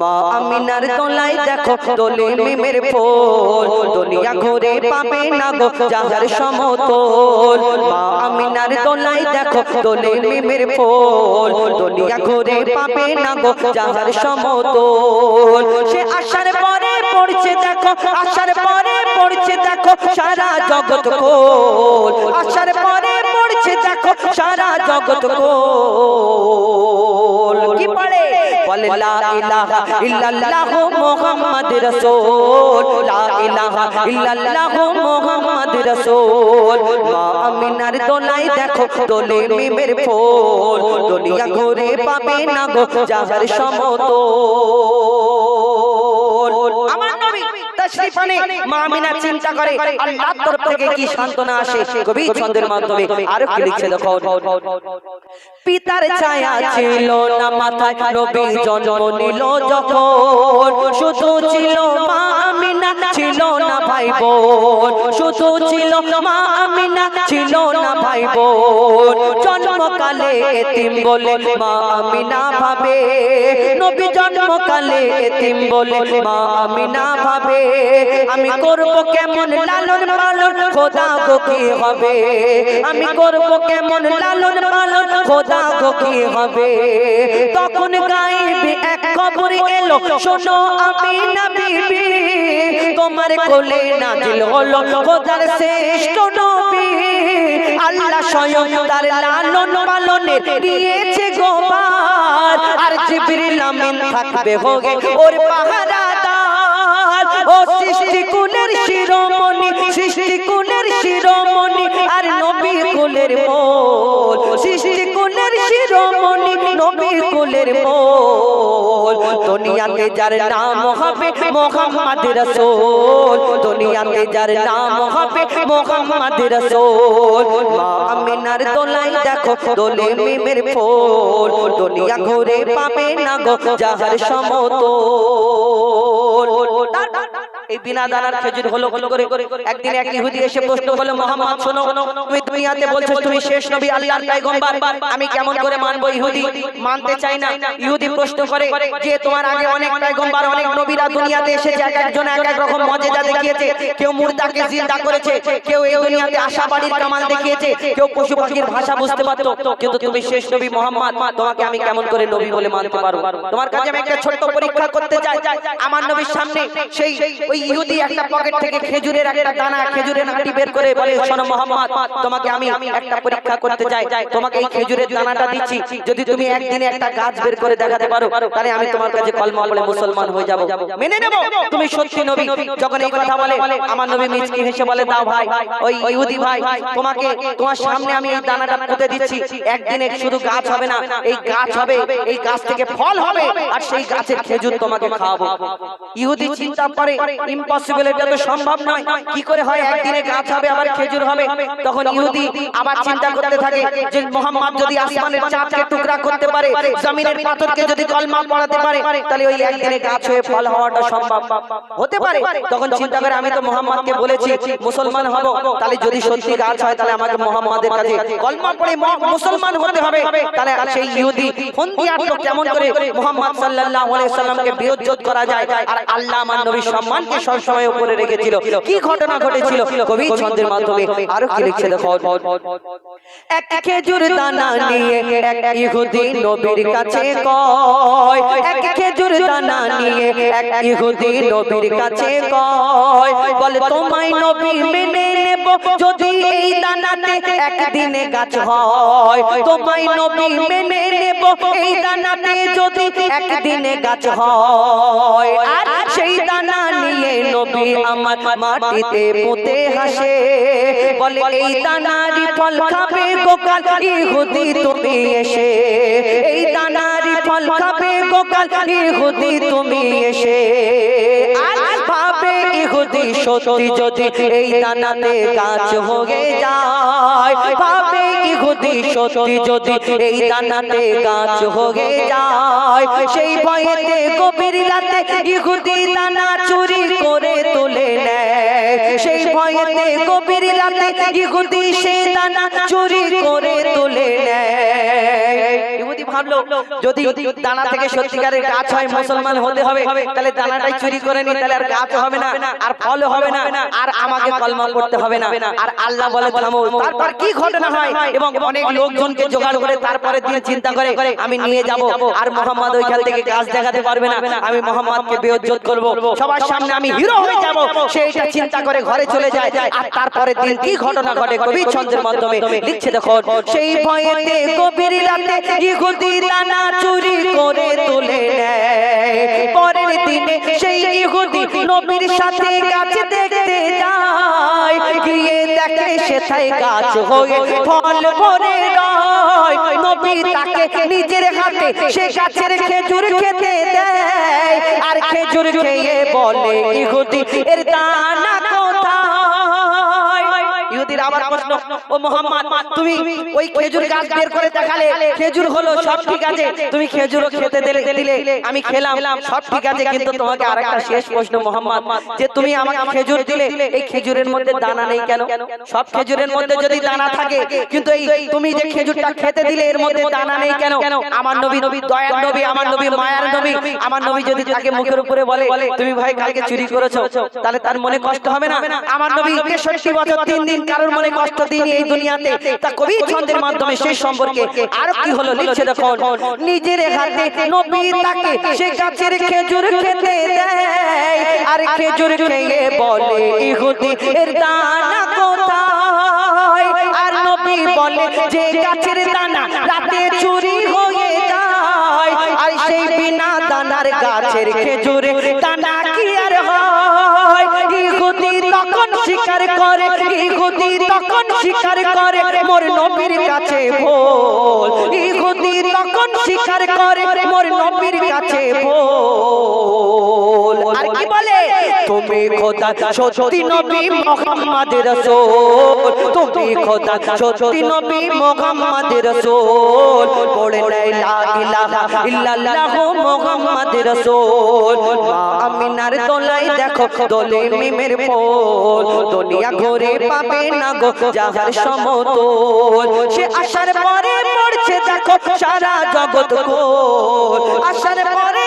মা আমিনার দোলাই দেখো দোলে মিমের ফোল। দুনিয়া ঘুরে পাবে না গো যাহার সমতল। মা আমিনার দোলাই দেখো দোলে মিমের ফোল। দুনিয়া ঘুরে পাবে না গো যাহার সমতল। সে আসার পরে পড়ছে দেখো আসার পরে পড়ছে দেখো সারা জগৎ কোল। আসার পরে পড়ছে দেখো সারা জগৎ কোল। লা ইলাহা ইল্লাল্লাহ মুহাম্মদ রাসূল। লা ইলাহা ইল্লাল্লাহ মুহাম্মদ রাসূল। মা আমিনার দোলাই দেখো, দোলে মিমের ফুল। দুনিয়া ঘুরে পাবে না গো যাহার সমতল। আমার নবী তশরিফ আনে, মা আমিনা চিন্তা করে, আল্লাহর তরফ থেকে কি সান্ত্বনা আসে? কবি ছন্দের মাধ্যমে আরও কি লিখছে দেখো পিতার ছায়া ছিল না মাথায় নবী জন্ম নিল যখন। শুধু ছিল মা ছিল না ভাই বোন শুধু ছিল মা আমিনা ছিল না ভাই বোন জন্মকালে এতিম বলে মা আমিনা ভাবে, নবী জন্মকালে এতিম বলে মা আমিনা ভাবে। আমি করব কেমন লালন পালন, খোদা গো কি হবে? আমি করব কেমন লালন পালন, খোদা গো কি হবে? তখন গাইবে এক খবর এলো, শোনো আমি না বিবি তোমার কোলে নাজিল হলো খোদার শ্রেষ্ঠ নবী। আল্লাহ স্বয়ং তার লালন পালনে দিয়েছে গোবার আর জিবরিল আমিন থাকবে হোগে ওর ও সৃষ্টি কুলের শিরোমণি, সৃষ্টি কুলের শিরোমণি, আর নবী কুলের কুলের শিরোমণি নবী কুলের মোল। দুনিয়াতে যার নাম হবে মোহাম্মদ রাসূল। দুনিয়াতে যার নাম হবে মোহাম্মদ রাসূল। মা আমিনার দোলাই দেখো দোলে মিমের ফুল। দুনিয়া ঘুরে পাবে না গো যাহার সমতল। এই বিনা দানার খেজুর হলো হলো করে। একদিন এক ইহুদি এসে প্রশ্ন করল, মোহাম্মদ, শোনো, তুমি দুনিয়াতে বলছো তুমি শেষ নবী আল্লাহর পয়গম্বর। আমি কেমন করে মানবো ইহুদি? মানতে চাই না। ইহুদি প্রশ্ন করে যে, তোমার আগে অনেক পয়গম্বর, অনেক নবীরা দুনিয়াতে এসেছে, এক একজন, এক এক রকম মজেজা দেখিয়েছে। কেউ মুর্দাকে জিন্দা করেছে, কেউ এই দুনিয়াতে আশাবাড়ির কামাল দেখিয়েছে, কেউ পশু পাখির ভাষা বুঝতে পারতো। কিন্তু তুমি শেষ নবী মোহাম্মদ, তোমাকে আমি কেমন করে নবী বলে মানতে পারব? তোমার কাছে আমি একটা ছোট্ট পরীক্ষা করতে চাই। আমার নবীর সামনে সেই ওই ইহুদি একটা পকেট থেকে খেজুরের একটা দানা খেজুরের নাটি বের করে বলে শোনো মোহাম্মদ তোমাকে আমি একটা পরীক্ষা করতে চাই। তোমাকে এই খেজুরের দানাটা দিচ্ছি। যদি তুমি একদিনে একটা গাছ বের করে দেখাতে পারো তাহলে আমি তোমার কাছে কলমা পড়ে মুসলমান হয়ে যাব। মেনে নেব? তুমি সত্যি নবী যখন এই কথা বলে আমার নবী মিচকি হেসে বলে দাও ভাই ওই ইহুদি ভাই তোমাকে তোমার সামনে আমি এই দানাটা পুঁতে দিচ্ছি। একদিনে শুধু গাছ হবে না এই গাছ হবে এই গাছ থেকে ফল হবে আর সেই গাছের খেজুর তোমাকে খাওয়াবো ইহুদি চিন্তা করে ইম্পসিবল এটা তো সম্ভব নয়। কি করে হয়? একদিনে গাছ হবে, আবার খেজুর হবে। তখন ইহুদি আবার চিন্তা করতে থাকে যে মোহাম্মদ যদি আসমানের চাঁদকে টুকরা করতে পারে, জমিনের পাথরকে যদি কলমা পড়াতে পারে, তাহলে ওই একদিনে গাছ হয়ে ফল হওয়াটা সম্ভব। হতে পারে। তখন চিন্তা করে, আমি তো মোহাম্মদকে বলেছি, মুসলমান হব, তাহলে যদি সত্যি গাছ হয়, তাহলে আমাকে মোহাম্মদের কাছে কলমা পড়ে মুসলমান হতে হবে। তাহলে সেই ইহুদি কেমন করে? মোহাম্মদ সাল্লাল্লাহু আলাইহি সাল্লামকে বিরোধ করা যায়। আর আল্লাহ আমার নবীর সম্মানকে সবসময় উপরে রেখেছিল। কি ঘটনা ঘটেছিল? কবি ছন্দের মাধ্যমে আরও কি লিখছে দেখো। এক খেজুর দানা নিয়ে এক ইহুদি নবীর কাছে কয়। এক খেজুর দানা নিয়ে এক ইহুদি নবীর কাছে কয়। বলে, তোমায় নবী মেনে নেব যদি এই দানাতে একদিনে গাছ হয়। তোমায় নবী মেনে নেব এই দানাতে যদি একদিনে গাছ হয়। আর সেই দানা নিয়ে নবী আমার মাটিতে পুঁতে হাসে। বলে এই দানারি ফল খাবে গোকাল ইহুদি তুমি এসে। এই দানারি ফল খাবে গোকাল ইহুদি তুমি এসে। আর ভাবে ইহুদি সত্যি যদি এই দানাতে গাছ হয়ে যায়। ভাবে ইহুদি সত্যি যদি এই দানাতে গাছ হয়ে যায়। সেই ভয়েতে গভীর রাতে ইহুদি দানা চুরি করে তোলে নেয়। সেই ভয়েতে গভীর রাতে ইহুদি চুরি করে ইহুদি ভাবলো, যদি দানা থেকে সত্যিকারের গাছ হয়, মুসলমান হতে হবে, তাহলে দানাটাই চুরি করে নি তাহলে আর গাছ হবে না, আর ফল হবে না, আর আমাকে কলমা করতে হবে না, আর আল্লাহ বলে, থামো। তারপর কি ঘটনা হয়? এবং অনেক লোকজনকে জোগাড় করে তারপরে দিন চিন্তা করে, আমি নিয়ে যাব, আর মোহাম্মদ ওইখান থেকে গাছ দেখাতে পারবে না, আমি মোহাম্মদকে বেইজ্জত করব। সবার সামনে আমি হিরো হয়ে যাব, সেইটা চিন্তা করে ঘরে চলে যায়। আর তারপরে দিন কি ঘটনা ঘটে? কবি ছন্দের মাধ্যমে লিখছে দেখো সেই ভয়েতে গভীর রাতে ইহুদি দানা চুরি করে তুলে পরের দিনে সেই ইহুদি নবীর সাথে গাছ দেখতে যায়। গিয়ে দেখে সেথায় গাছ হয়ে ফল ভরে রয় নবী তাকে নিজের হাতে সে গাছের খেজুর খেতে দেয়। আর খেজুর খেয়ে বলে ইহুদি এর দানা আবার প্রশ্ন ও মোহাম্মদ তুমি ওই খেজুর গাছ বের করে দেখালে খেজুর হলো সব ঠিক আছে তুমি খেজুরও খেতে দিলে দিলে আমি খেলাম সব ঠিক আছে কিন্তু তোমাকে আরেকটা শেষ প্রশ্ন মোহাম্মদ যে তুমি আমাকে খেজুর দিলে এই খেজুরের মধ্যে দানা নেই কেন? সব খেজুরের মধ্যে যদি দানা থাকে কিন্তু এই তুমি যে খেজুরটা খেতে দিলে এর মধ্যে দানা নেই কেন? আমার নবী নবী দয়ার নবী আমার নবী মায়ার নবী আমার নবী যদি তাকে মুখের উপরে বলে তুমি ভাই কালকে চুরি করেছ তাহলে তার মনে কষ্ট হবে না আমার নবী তেষট্টি বছর তিন দিন কারোর মনে কষ্ট দিন এই দুনিয়াতে তা কবি ছন্দের মাধ্যমে সেই সম্পর্কে আর কি হলো লিখছে দেখো নিজের হাতে নবী তাকে সে গাছের খেজুর খেতে দেয়। আর খেজুর খেয়ে বলে ইহুদি এর দানা কোথায়? আর নবী বলে যে গাছের দানা রাতে চুরি হয়ে যায়। আর সেই বিনা দানার গাছের খেজুরে দানা স্বীকার করে ইহুদি? তখন স্বীকার করে মোর নবীর কাছে ভোল। ইহুদি তখন স্বীকার করে মোর নবীর কাছে ভোল। আর কি বলে। তুমি খোদা সত্যি নবী মোহাম্মদ রাসূল। তুমি খোদা সত্যি নবী মোহাম্মদ রাসূল। পড়ে নাই লা ইলাহা ইল্লাল্লাহ মোহাম্মদ রাসূল। মা আমিনার দোলাই দেখো দোলে মিমের ফুল দুনিয়া ঘুরে পাবে না গো যাহার সমতল। সে আসার পরে পড়ছে দেখো সারা জগৎ কোল আসার পরে